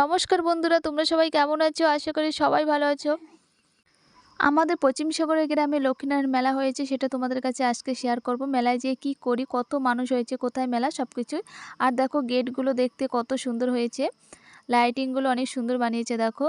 নমস্কার বন্ধুরা, তোমরা সবাই কেমন আছো? আশা করি সবাই ভালো আছো। আমাদের পশ্চিম সাগরের গ্রামে লক্ষ্মীনারায়ণ মেলা হয়েছে, সেটা তোমাদের কাছে আজকে শেয়ার করব। মেলায় যেয়ে কি করি, কত মানুষ হয়েছে, কোথায় মেলা সব কিছুই আর দেখো, গেটগুলো দেখতে কত সুন্দর হয়েছে। লাইটিংগুলো অনেক সুন্দর বানিয়েছে, দেখো।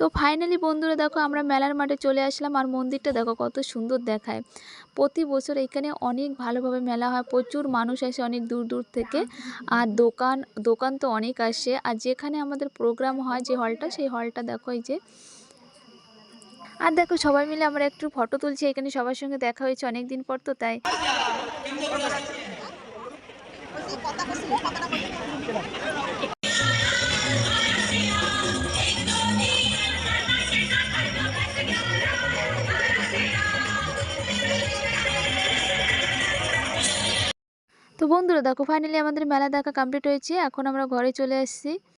তো ফাইনালি বন্ধুরা দেখো আমরা মেলার মাঠে চলে আসলাম আর মন্দিরটা দেখো কত সুন্দর দেখায়। প্রতি বছর এখানে অনেক ভালোভাবে মেলা হয়, প্রচুর মানুষ আসে অনেক দূর দূর থেকে আর দোকান দোকান তো অনেক আসে আর যেখানে আমাদের প্রোগ্রাম হয় যে হলটা সেই হলটা দেখো এই যে। আর দেখো সবাই মিলে আমরা একটু ফটো তুলছি, এখানে সবার সঙ্গে দেখা হয়েছে অনেক দিন পর তো তাই। বন্ধুরা দেখো ফাইনালি আমাদের মেলা দেখা কমপ্লিট হয়েছে। এখন আমরা ঘরে চলে আসছি।